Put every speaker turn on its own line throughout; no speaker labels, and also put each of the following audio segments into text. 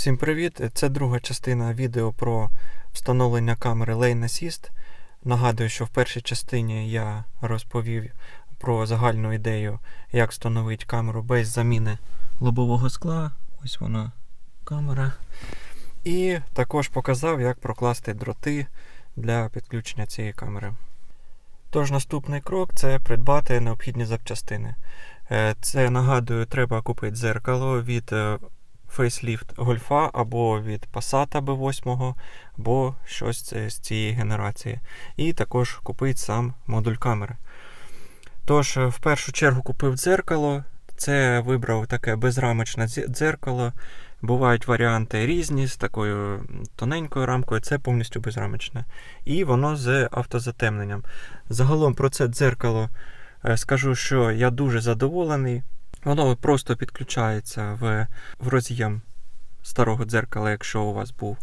Всім привіт! Це друга частина відео про встановлення камери Lane Assist. Нагадую, що в першій частині я розповів про загальну ідею, як встановити камеру без заміни лобового скла. Ось вона камера. І також показав, як прокласти дроти для підключення цієї камери. Тож наступний крок це придбати необхідні запчастини. Е, Це нагадую, треба купити дзеркало від е, фейсліфт гольфа або від Passat B8, або щось з цієї генерації. І також купити сам модуль камери. Тож, е, в першу чергу купив дзеркало. Це вибрав таке безрамочне дзеркало. Бувають варіанти різні з такою тоненькою рамкою, це повністю безрамочне. І воно з автозатемненням. Загалом про це дзеркало е, скажу, що я дуже задоволений. Воно просто підключається в, в роз'єм старого дзеркала, якщо у вас був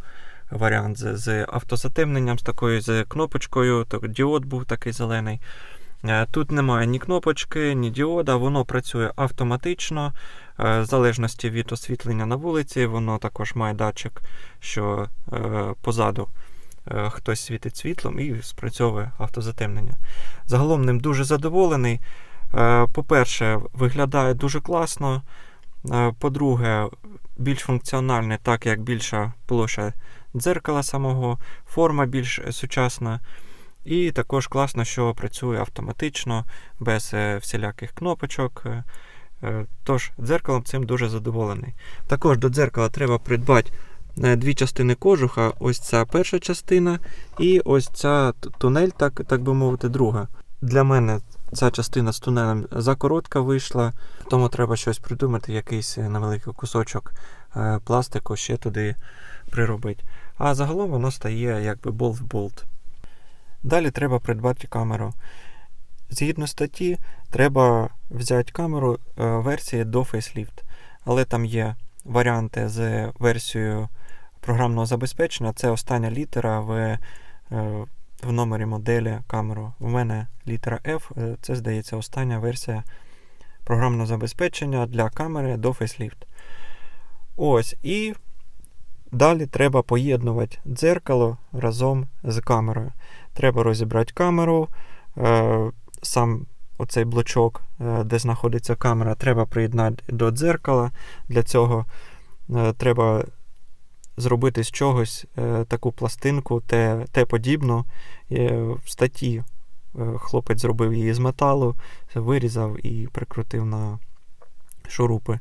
варіант з, з автозатемненням, з такою з кнопочкою, так, діод був такий зелений. Е, Тут немає ні кнопочки, ні діода, воно працює автоматично. Е, В залежності від освітлення на вулиці, воно також має датчик, що е, позаду хтось світить світлом і спрацьовує автозатемнення. Загалом ним дуже задоволений. Е, По-перше, виглядає дуже класно. Е, По-друге, більш функціональне, так як більша площа дзеркала самого, форма більш сучасна. І також класно, що працює автоматично, без е, всіляких кнопочок. Тож, дзеркалом цим дуже задоволений. Також до дзеркала треба придбати дві частини кожуха. Ось ця перша частина, і ось ця тунель, так, так би мовити, друга. Для мене ця частина з тунелем закоротка вийшла, тому треба щось придумати, якийсь е, невеликий кусочок е, пластику ще туди приробити. А загалом воно стає якби болт в болт. Далі треба придбати камеру. Згідно статті, треба взяти камеру е, версії до Facelift. Але там є варіанти з версією програмного забезпечення. Це остання літера в, в номері моделі камеру. У мене літера F, е, це здається остання версія програмного забезпечення для камери до Facelift. Ось, і далі треба поєднувати дзеркало разом з камерою. Треба розібрати камеру, е, сам оцей блочок, е, де знаходиться камера, треба приєднати до дзеркала. Для цього треба зробити з чогось е, таку пластинку, те, те подібну. Е, в статті е, хлопець зробив її з металу, вирізав і прикрутив на шурупи.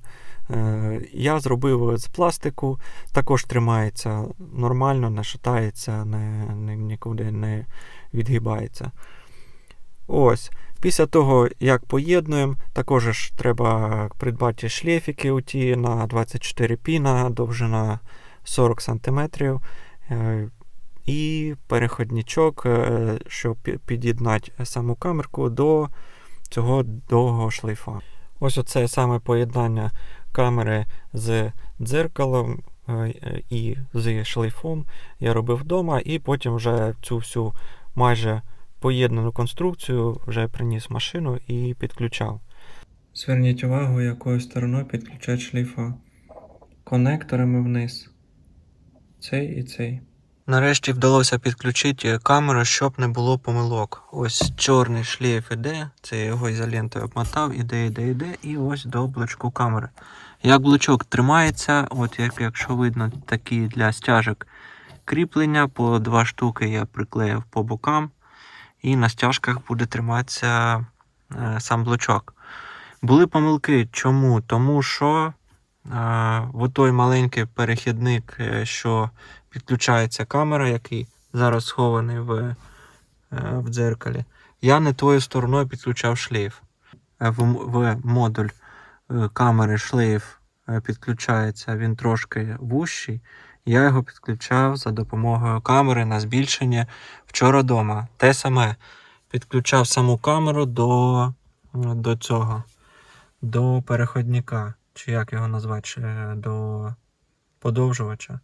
Я зробив з пластику, також тримається нормально, не шатається, не, не, нікуди не відгибається. Ось. Після того, як поєднуємо, також ж треба придбати шлейфики оті на 24 піна, довжина 40 см. е, І переходничок, е, щоб під'єднати саму камерку до цього довгого шлейфа. Ось оце саме поєднання камери з дзеркалом е, і з шлейфом я робив вдома, і потім вже цю всю майже поєднану конструкцію вже приніс машину і підключав. Зверніть увагу, якою стороною підключати шлейфа. Конекторами вниз. Цей і цей. Нарешті вдалося підключити камеру, щоб не було помилок. Ось чорний шлейф іде, це я його ізолентою обмотав, іде, іде, іде, і ось до блочку камери. Як блочок тримається, от як, якщо видно, такі для стяжок кріплення, по два штуки я приклеїв по бокам, і на стяжках буде триматися е, сам блочок. Були помилки. Чому? Тому що в той маленький перехідник, е, що підключається камера, який зараз схований в, е, в дзеркалі, я не тою стороною підключав шлейф. Е, В, в модуль камери шлейф підключається, він трошки вущий. Я його підключав за допомогою камери на збільшення вчора вдома. Те саме підключав саму камеру до, до цього, до переходника, чи як його назвати, чи, е, до подовжувача.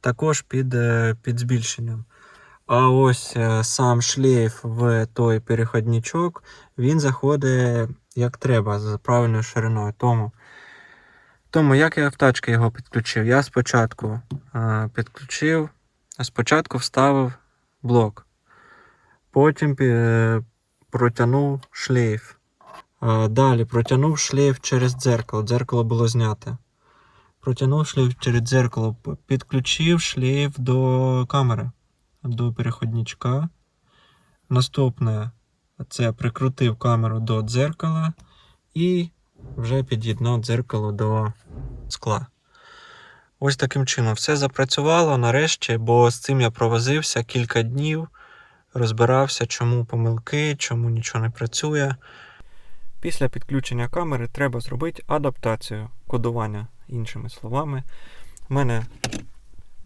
Також під, е, під збільшенням. А ось е, сам шлейф в той переходничок, він заходить як треба, з правильною шириною. Тому Тому як я в тачки його підключив? Я спочатку е, підключив, спочатку вставив блок, потім протягнув шлейф. Далі протягнув шлейф через дзеркало. Дзеркало було знято. Протягнув шлейф через дзеркало, підключив шлейф до камери, до переходничка. Наступне це прикрутив камеру до дзеркала і вже під'єднав дзеркало до скла. Ось таким чином все запрацювало нарешті, бо з цим я провозився кілька днів, розбирався, чому помилки, чому нічого не працює. Після підключення камери треба зробити адаптацію кодування, іншими словами. У мене,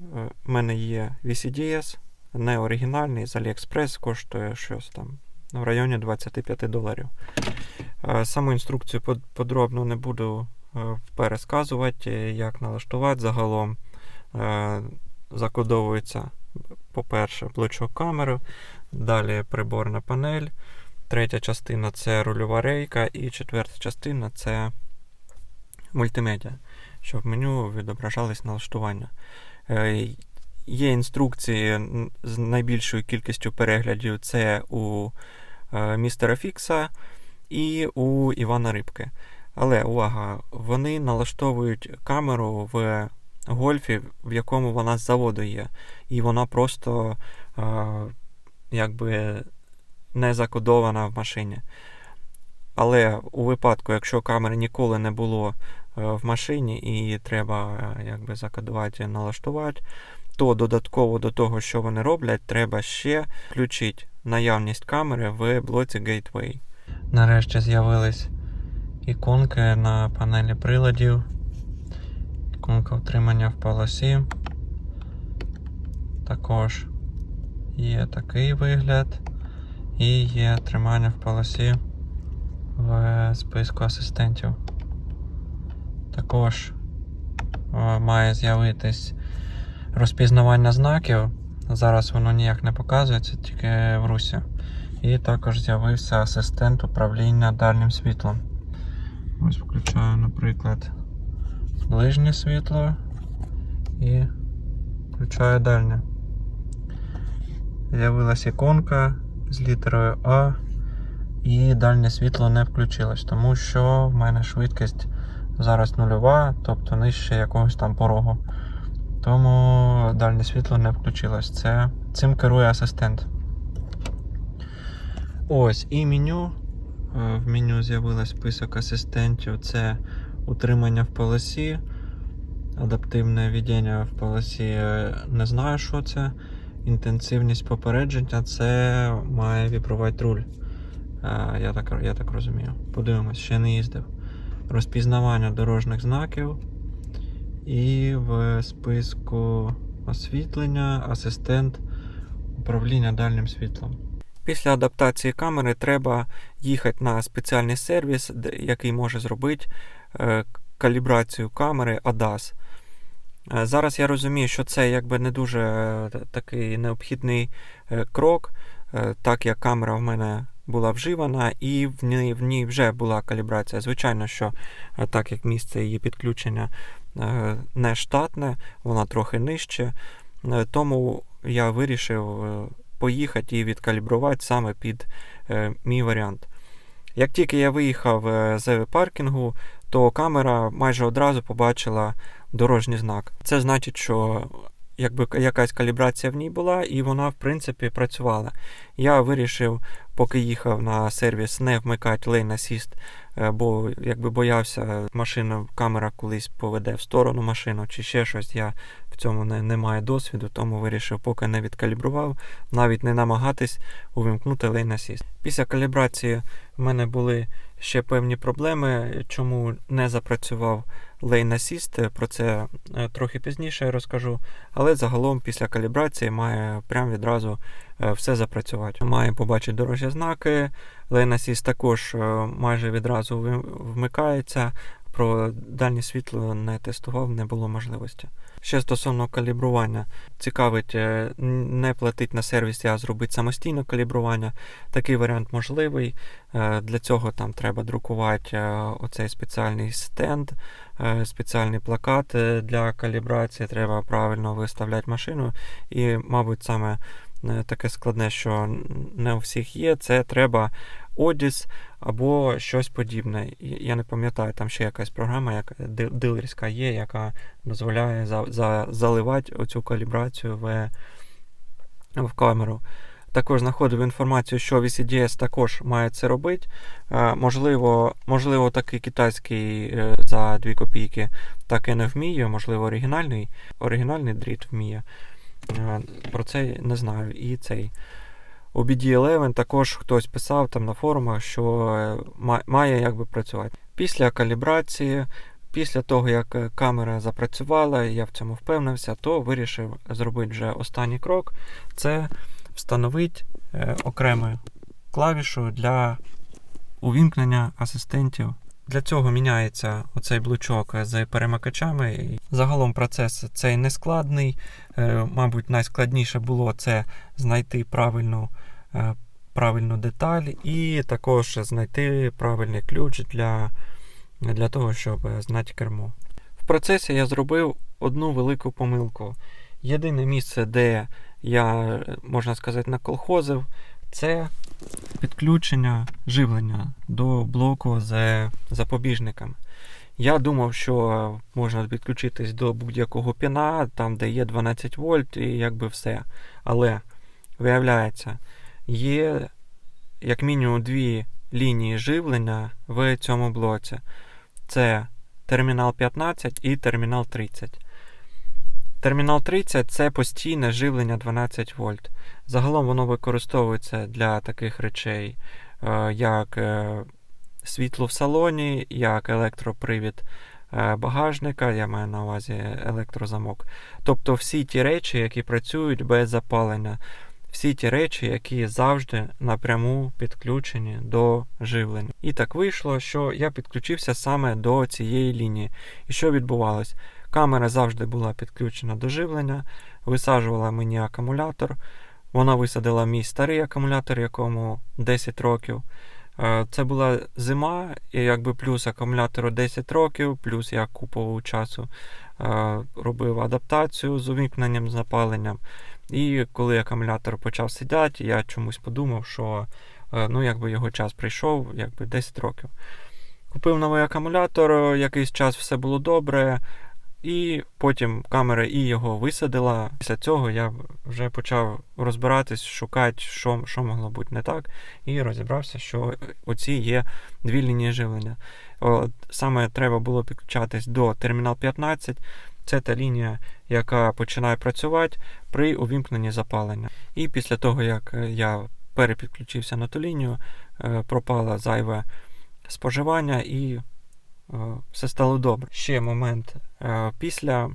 е, в мене є VCDS, не оригінальний з AliExpress, коштує щось там в районі 25 доларів. Е, Саму інструкцію подробно не буду е, пересказувати, як налаштувати загалом. Е, Закодовується, по-перше, блочок камери, далі приборна панель, третя частина це рульова рейка, і четверта частина це мультимедіа, щоб в меню відображались налаштування. Е, Є інструкції з найбільшою кількістю переглядів це у е, містера Фікса і у Івана Рибки. Але увага, вони налаштовують камеру в гольфі, в якому вона з заводу є. І вона просто е, якби не закодована в машині. Але у випадку, якщо камери ніколи не було е, в машині і треба е, якби закодувати, налаштувати, то додатково до того, що вони роблять, треба ще включити наявність камери в блоці Gateway. Нарешті з'явились іконки на панелі приладів. Іконка утримання в полосі. Також є такий вигляд. І є тримання в полосі в списку асистентів. Також е, має з'явитись розпізнавання знаків. Зараз воно ніяк не показується, тільки в русі. І також з'явився асистент управління дальнім світлом. Ось включаю, наприклад, ближнє світло і включаю дальнє. З'явилась іконка з літерою А, і дальнє світло не включилось, тому що в мене швидкість зараз нульова, тобто нижче якогось там порогу. Тому дальнє світло не включилось. Це, цим керує асистент. Ось і меню. Е, В меню з'явилось список асистентів. Це утримання в полосі, адаптивне ведення в полосі. е, Не знаю, що це. Інтенсивність попередження це має вібрувати руль. Е, Я так, я так розумію. Подивимось, ще не їздив. Розпізнавання дорожніх знаків. І в списку освітлення асистент управління дальнім світлом. Після адаптації камери треба їхати на спеціальний сервіс, який може зробити е, калібрацію камери ADAS. Е, Зараз я розумію, що це якби не дуже е, такий необхідний е, крок, так як камера в мене була вживана, і в ній, в ній вже була калібрація. Звичайно, що так як місце її підключення не штатне, вона трохи нижче. Тому я вирішив поїхати і відкалібрувати саме під мій варіант. Як тільки я виїхав з паркінгу, то камера майже одразу побачила дорожній знак. Це значить, що якби якась калібрація в ній була, і вона, в принципі, працювала. Я вирішив, поки їхав на сервіс, не вмикати Assist, е, бо якби боявся, машина, камера колись поведе в сторону машину чи ще щось. Я в цьому не, не маю досвіду, тому вирішив, поки не відкалібрував, навіть не намагатись увімкнути Lane Assist. Після калібрації в мене були ще певні проблеми, чому не запрацював Lane Assist. Про це е, трохи пізніше розкажу. Але загалом після калібрації має прям відразу е, все запрацювати. Має побачити дорожні знаки. Lane Assist також е, майже відразу вмикається. Про дальнє світло не тестував, не було можливості. Ще стосовно калібрування, цікавить е, не платить на сервісі, а зробити самостійно калібрування. Такий варіант можливий. Е, Для цього там треба друкувати е, оцей спеціальний стенд, спеціальний плакат для калібрації. Треба правильно виставляти машину. І, мабуть, саме таке складне, що не у всіх є, це треба Одіс або щось подібне. Я не пам'ятаю, там ще якась програма, яка дилерська є, яка дозволяє за, за, заливати оцю калібрацію в, в камеру. Також знаходив інформацію, що VCDS також має це робити. Е, Можливо, можливо, такий китайський е, за 2 копійки так і не вміє, можливо, оригінальний, оригінальний дріт вміє. Е, Про це не знаю. І цей. У BD11 також хтось писав там на форумах, що е, має якби працювати. Після калібрації, після того, як е, камера запрацювала, я в цьому впевнився, то вирішив зробити вже останній крок це встановити окрему клавішу для увімкнення асистентів. Для цього міняється оцей блочок з перемикачами. Загалом процес цей нескладний. Е, Мабуть, найскладніше було це знайти правильну, е, правильну деталь і також знайти правильний ключ для, для того, щоб е, знати кермо. В процесі я зробив одну велику помилку. Єдине місце, де я, е, можна сказати, наколхозив, це підключення живлення до блоку з запобіжниками. Я думав, що можна підключитись до будь-якого піна, там, де є 12 вольт, і якби все. Але, виявляється, є як мінімум дві лінії живлення в цьому блоці. Це термінал 15 і термінал 30. Термінал 30 це постійне живлення 12 вольт. Загалом воно використовується для таких речей, е, як е, світло в салоні, як електропривід е, багажника, я маю на увазі електрозамок. Тобто всі ті речі, які працюють без запалення, всі ті речі, які завжди напряму підключені до живлення. І так вийшло, що я підключився саме до цієї лінії. І що відбувалось? Камера завжди була підключена до живлення, висаджувала мені акумулятор. Вона висадила мій старий акумулятор, якому 10 років. Е, Це була зима, і якби плюс акумулятору 10 років, плюс я купу часу е, робив адаптацію з увімкненням, з запаленням. І коли акумулятор почав сідати, я чомусь подумав, що е, ну, якби його час прийшов, якби 10 років. Купив новий акумулятор, якийсь час все було добре. І потім камера і його висадила. Після цього я вже почав розбиратись, шукати, що, що могло бути не так, і розібрався, що оці є дві лінії живлення. От, саме треба було підключатись до термінал 15. Це та лінія, яка починає працювати при увімкненні запалення. І після того, як е, я перепідключився на ту лінію, е, пропало зайве споживання і все стало добре. Ще момент. Е, Після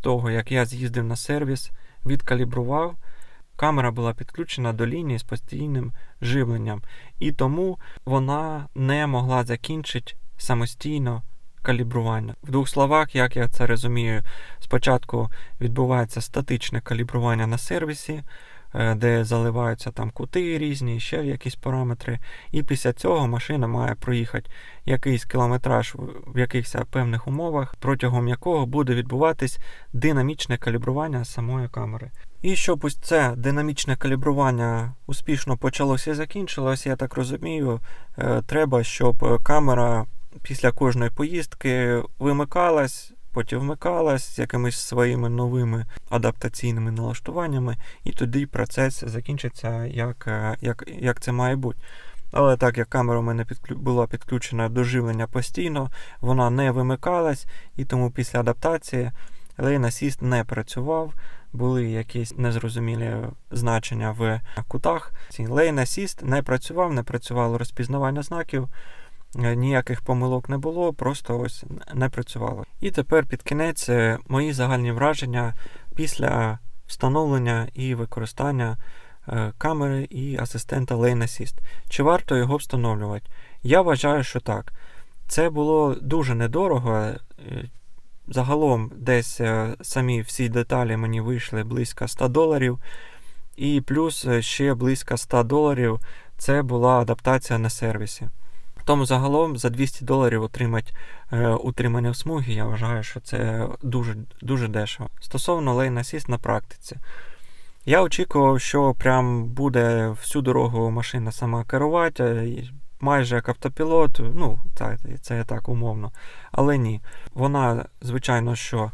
того, як я з'їздив на сервіс, відкалібрував, камера була підключена до лінії з постійним живленням, і тому вона не могла закінчити самостійно калібрування. В двох словах, як я це розумію, спочатку відбувається статичне калібрування на сервісі, е, де заливаються там кути різні, ще якісь параметри. І після цього машина має проїхати якийсь кілометраж в- в якихось певних умовах, протягом якого буде відбуватись динамічне калібрування самої камери. І щоб ось це динамічне калібрування успішно почалося і закінчилось, я так розумію, е, треба, щоб е, камера після кожної поїздки вимикалась, потім вмикалась з якимись своїми новими адаптаційними налаштуваннями, і тоді процес закінчиться, як, е, як, як це має бути. Але так як камера у мене підклю... була підключена до живлення постійно, вона не вимикалась, і тому після адаптації Assist не працював, були якісь незрозумілі значення в кутах. Assist не працював, не працювало розпізнавання знаків, ніяких помилок не було, просто ось не працювало. І тепер під кінець е, мої загальні враження після встановлення і використання е, камери і асистента Lane Assist. Чи варто його встановлювати? Я вважаю, що так. Це було дуже недорого. Е, Загалом десь е, самі всі деталі мені вийшли близько 100 доларів. І плюс е, ще близько 100 доларів це була адаптація на сервісі. Тому загалом за 200 доларів отримати е, утримання в смугі, я вважаю, що це дуже дуже дешево. Стосовно Lane Assist на практиці. Я очікував, що прям буде всю дорогу машина сама керувати, е, майже як автопілот, ну, це, це так умовно. Але ні. Вона, звичайно, що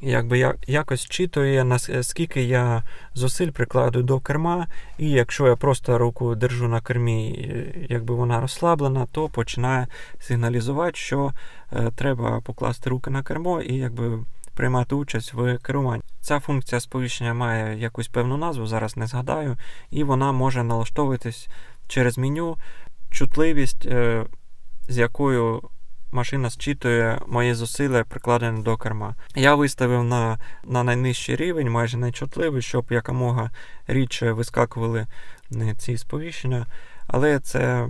якби я, якось вчитує, наскільки я зусиль прикладую до керма, і якщо я просто руку держу на кермі, якби вона розслаблена, то починає сигналізувати, що е, треба покласти руки на кермо і якби приймати участь в керуванні. Ця функція сповіщення має якусь певну назву, зараз не згадаю, і вона може налаштовуватись через меню, чутливість, е, з якою машина зчитує мої зусилля, прикладені до керма. Я виставив на на найнижчий рівень, майже найчутливий, щоб якомога рідше вискакували е, ці сповіщення. Але це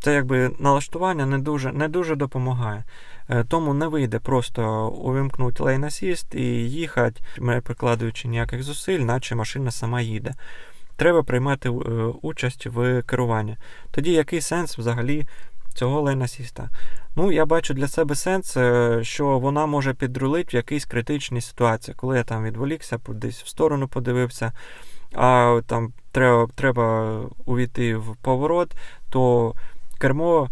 це якби налаштування не дуже не дуже допомагає. Е, тому не вийде просто увімкнути Assist і їхати, не прикладаючи ніяких зусиль, наче машина сама їде. Треба приймати е, участь в керуванні. Тоді який сенс взагалі цього Assist? Ну, я бачу для себе сенс, е, що вона може підрулити в якійсь критичній ситуації, коли я там відволікся, десь в сторону подивився, а там треба треба увійти в поворот, то кермо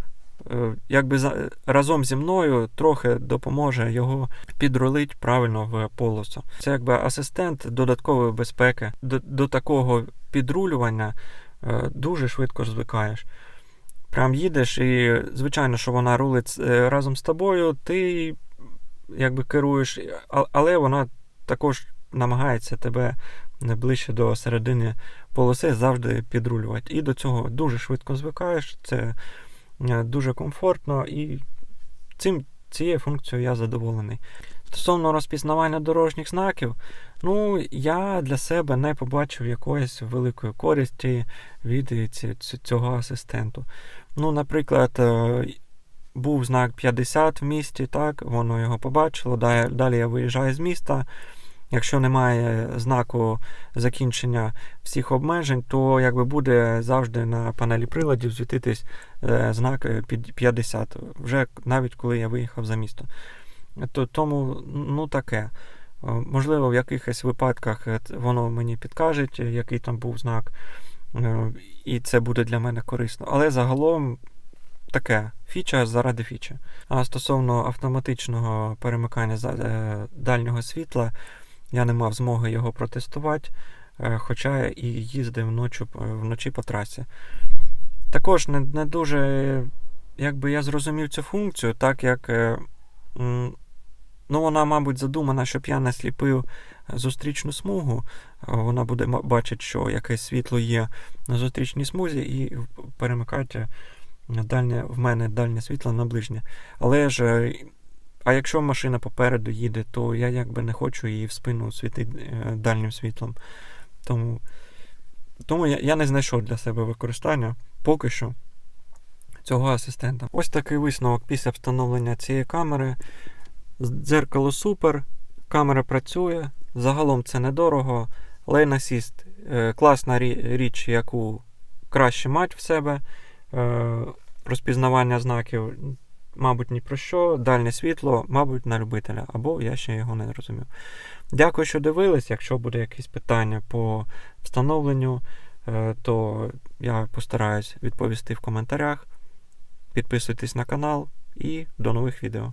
е, якби разом зі мною трохи допоможе його підрулити правильно в полосу. Це якби асистент додаткової безпеки. До, до такого підрулювання е, дуже швидко звикаєш. Прям їдеш, і, звичайно, що вона рулить е, разом з тобою, ти якби керуєш, але вона також намагається тебе ближче до середини полоси завжди підрулювати. І до цього дуже швидко звикаєш, це е, дуже комфортно, і цим, цією функцією я задоволений. Стосовно розпізнавання дорожніх знаків, ну, я для себе не побачив якоїсь великої користі від цього асистенту. Ну, Наприклад, е, був знак 50 в місті, так, воно його побачило. Далі я виїжджаю з міста. Якщо немає знаку закінчення всіх обмежень, то якби буде завжди на панелі приладів звітитись е, знак 50, вже навіть коли я виїхав за місто. То, Тому ну таке. Е, можливо, в якихось випадках воно мені підкаже, який там був знак. Е, і це буде для мене корисно. Але загалом таке фіча заради фічі. А стосовно автоматичного перемикання е, дальнього світла, я не мав змоги його протестувати, е, хоча і їздив вночі, вночі по трасі. Також не не дуже якби я зрозумів цю функцію, так як Ну, вона, мабуть, задумана, щоб я не сліпив зустрічну смугу. Вона буде бачити, що якесь світло є на зустрічній смузі, і перемикати дальнє, в мене дальнє світло на ближнє. Але ж, а якщо машина попереду їде, то я якби не хочу її в спину світити е, дальнім світлом. Тому тому я, я не знайшов для себе використання поки що цього асистента. Ось такий висновок після встановлення цієї камери. Дзеркало супер, камера працює. Загалом це недорого. Lane Assist е, класна річ, яку краще мати в себе. Е, розпізнавання знаків, мабуть, ні про що. Дальнє світло, мабуть, на любителя, або я ще його не розумів. Дякую, що дивились. Якщо буде якесь питання по встановленню, е, то я постараюсь відповісти в коментарях. Підписуйтесь на канал і до нових відео.